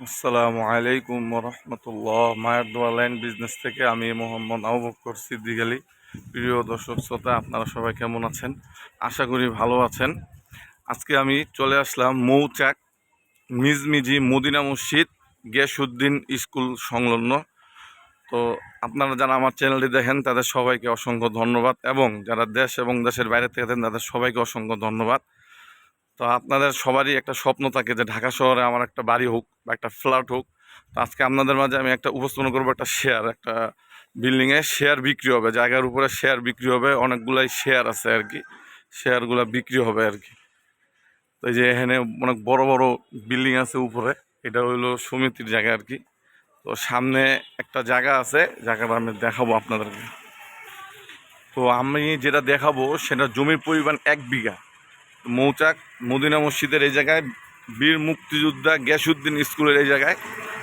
আসসালামু আলাইকুম রহমতুল্লাহ মায়ের দোয়া লাইন বিজনেস থেকে আমি মোহাম্মদ আবুবকর সিদ্দিক আলী। প্রিয় দর্শক শ্রোতা, আপনারা সবাই কেমন আছেন? আশা করি ভালো আছেন। আজকে আমি চলে আসলাম মৌচাক মিজমিজি মদিনা মসজিদ গিয়াসুদ্দিন স্কুল সংলগ্ন। তো আপনারা যারা আমার চ্যানেলটি দেখেন, তাদের সবাইকে অসংখ্য ধন্যবাদ এবং যারা দেশ এবং দেশের বাইরে থেকে তাদের সবাইকে অসংখ্য ধন্যবাদ। তো আপনাদের সবারই একটা স্বপ্ন থাকে যে ঢাকা শহরে আমার একটা বাড়ি হোক বা একটা ফ্ল্যাট হোক। তো আজকে আপনাদের মাঝে আমি একটা উপস্থাপন করব, একটা শেয়ার একটা বিল্ডিংয়ে শেয়ার বিক্রি হবে। জায়গার উপরে শেয়ার বিক্রি হবে, অনেকগুলাই শেয়ার আছে আর কি। শেয়ারগুলো বিক্রি হবে আর কি। তো যে এখানে অনেক বড় বড় বিল্ডিং আছে উপরে, এটা হইল সমিতির জায়গা আর কি। তো সামনে একটা জায়গা আছে, জায়গাটা আমি দেখাবো আপনাদেরকে। তো আমি যেটা দেখাবো, সেটা জমির পরিমাণ এক বিঘা। মৌচাক, মদিনা মসজিদের এই জায়গায়, বীর মুক্তিযোদ্ধা গ্যাসউদ্দিন স্কুলের এই জায়গায়।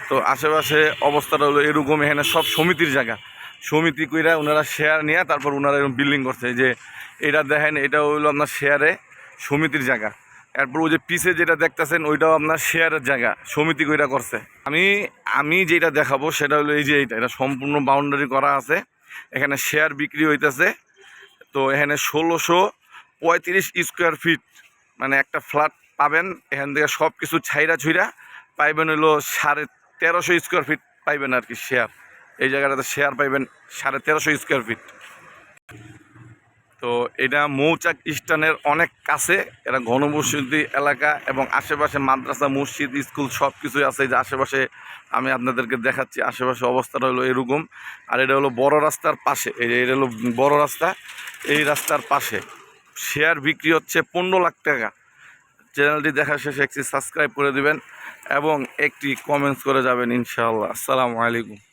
তো আশেপাশে অবস্থাটা হলো এরকম, এখানে সব সমিতির জায়গা। সমিতি কইরা ওনারা শেয়ার নিয়ে তারপর ওনারা এরকম বিল্ডিং করছে। যে এটা দেখেন, এটা হইল আপনার শেয়ারে সমিতির জায়গা। এরপর ওই যে পিসে যেটা দেখতেছেন, ওইটাও আপনার শেয়ারের জায়গা, সমিতি কইরা করছে। আমি আমি যেটা দেখাবো সেটা হলো এই যে এইটা, এটা সম্পূর্ণ বাউন্ডারি করা আছে। এখানে শেয়ার বিক্রি হইতেছে। তো এখানে ষোলোশো পঁয়ত্রিশ স্কোয়ার ফিট। মানে একটা ফ্ল্যাট পাবেন, এখান থেকে সব কিছু ছাইরা ছুইরা পাইবেন হলো সাড়ে তেরোশো স্কোয়ার ফিট পাইবেন আর কি শেয়ার এই জায়গাটাতে শেয়ার পাইবেন সাড়ে তেরোশো স্কোয়ার ফিট। তো এটা মৌচাক স্টানের অনেক কাছে, এটা ঘনবসতি এলাকা এবং আশেপাশে মাদ্রাসা, মসজিদ, স্কুল সব কিছুই আছে যে আশেপাশে আমি আপনাদেরকে দেখাচ্ছি, আশেপাশে অবস্থাটা হলো এরকম। আর এটা হলো বড় রাস্তার পাশে এটা হলো বড় রাস্তা, এই রাস্তার পাশে। শেয়ার বিক্রি হচ্ছে পনেরো লাখ টাকা। চ্যানেলটি দেখা শেষে একটি সাবস্ক্রাইব করে দিবেন এবং একটি কমেন্টস করে যাবেন, ইনশাআল্লাহ। আসসালামু আলাইকুম।